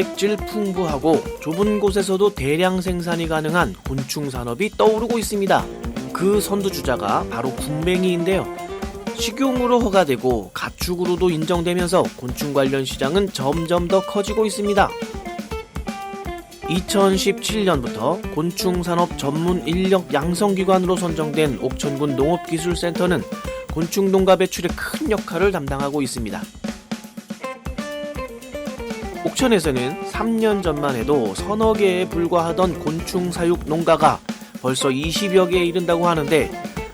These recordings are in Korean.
단백질 풍부하고 좁은 곳에서도 대량 생산이 가능한 곤충 산업이 떠오르고 있습니다. 그 선두주자가 바로 군뱅이인데요. 식용으로 허가되고 가축으로도 인정되면서 곤충 관련 시장은 점점 더 커지고 있습니다. 2017년부터 곤충 산업 전문 인력 양성 기관으로 선정된 옥천군 농업기술센터는 곤충 농가 배출에 큰 역할을 담당하고 있습니다. 옥천에서는 3년 전만 해도 서너 개에 불과하던 곤충 사육 농가가 벌써 20여 개에 이른다고 하는데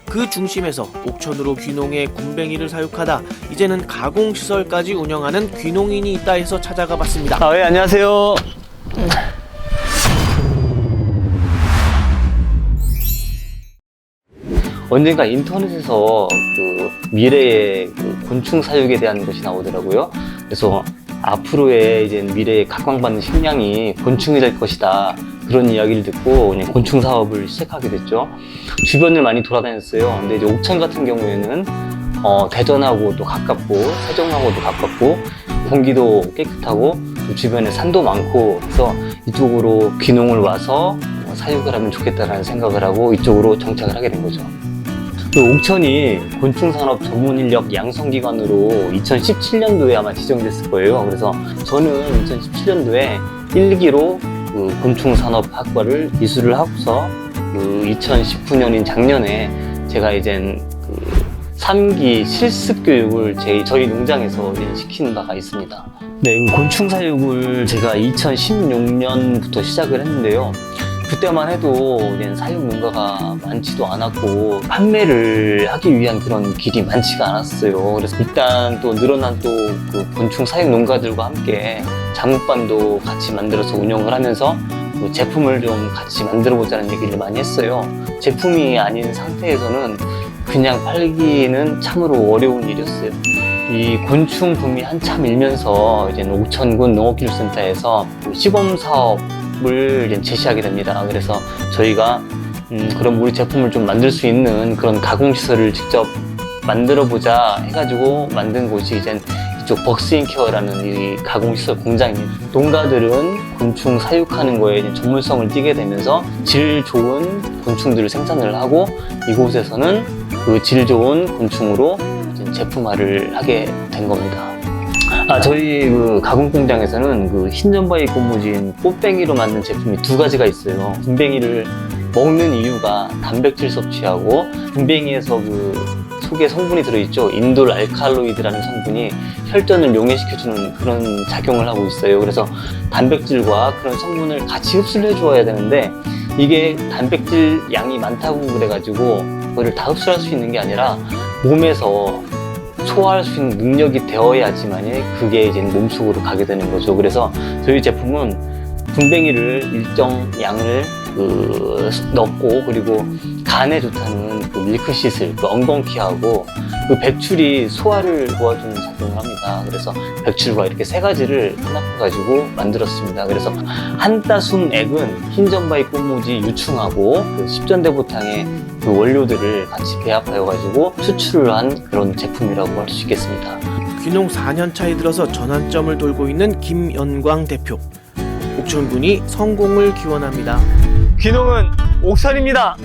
그 중심에서 옥천으로 귀농해 군뱅이를 사육하다 이제는 가공시설까지 운영하는 귀농인이 있다 해서 찾아가 봤습니다. 아, 예, 안녕하세요. 언젠가 인터넷에서 그 미래의 그 곤충 사육에 대한 것이 나오더라고요. 그래서 앞으로의 이제 미래의 각광받는 식량이 곤충이 될 것이다. 그런 이야기를 듣고 곤충 사업을 시작하게 됐죠. 주변을 많이 돌아다녔어요. 근데 이제 옥천 같은 경우에는 어, 대전하고도 가깝고 세종하고도 가깝고 공기도 깨끗하고 또 주변에 산도 많고 해서 이쪽으로 귀농을 와서 어, 사육을 하면 좋겠다라는 생각을 하고 이쪽으로 정착을 하게 된 거죠. 그 옥천이 곤충산업 전문인력 양성기관으로 2017년도에 아마 지정됐을 거예요. 그래서 저는 2017년도에 1기로 그 곤충산업학과를 이수를 하고서 그 2019년인 작년에 제가 이젠 그 3기 실습 교육을 제, 저희 농장에서 시킨 바가 있습니다. 네, 그 곤충 사육을 제가 2016년부터 시작을 했는데요. 그때만 해도 이제 사육 농가가 많지도 않았고 판매를 하기 위한 그런 길이 많지가 않았어요. 그래서 일단 또 늘어난 또 그 곤충 사육 농가들과 함께 작물반도 같이 만들어서 운영을 하면서 그 제품을 좀 같이 만들어 보자는 얘기를 많이 했어요. 제품이 아닌 상태에서는 그냥 팔기는 참으로 어려운 일이었어요. 이 곤충 붐이 한참 일면서 이제 옥천군 농업기술센터에서 시범 사업 을 제시하게 됩니다. 그래서 저희가 음, 그럼 우리 제품을 좀 만들 수 있는 그런 가공 시설을 직접 만들어 보자 해가지고 만든 곳이 이제 이쪽 벅스인케어라는 이 가공 시설 공장입니다. 농가들은 곤충 사육하는 거에 전문성을 띠게 되면서 질 좋은 곤충들을 생산을 하고 이곳에서는 그 질 좋은 곤충으로 제품화를 하게 된 겁니다. 아, 저희 그 가공 공장에서는 그 흰점바위 꽃무진 꽃뱅이로 만든 제품이 두 가지가 있어요. 군뱅이를 먹는 이유가 단백질 섭취하고 군뱅이에서 그 속에 성분이 들어있죠. 인돌 알칼로이드라는 성분이 혈전을 용해시켜주는 그런 작용을 하고 있어요. 그래서 단백질과 그런 성분을 같이 흡수를 해주어야 되는데 이게 단백질 양이 많다고 그래가지고 그거를 다 흡수할 수 있는 게 아니라 몸에서 소화할 수 있는 능력이 되어야지만이 그게 이제 몸속으로 가게 되는 거죠. 그래서 저희 제품은 군뱅이를 일정 양을 그 넣고 그리고 간에 좋다는 그 밀크시슬, 그 엉겅퀴하고 그 백출이 소화를 도와주는 작용을 합니다. 그래서 백출과 이렇게 세 가지를 혼합해가지고 만들었습니다. 그래서 한따순 액은 흰점바위 꽃무지 유충하고 그 십전대보탕의 그 원료들을 같이 배합하여가지고 수출을 한 그런 제품이라고 할 수 있겠습니다. 귀농 4년 차에 들어서 전환점을 돌고 있는 김연광 대표. 옥천군이 성공을 기원합니다. 귀농은 옥천입니다.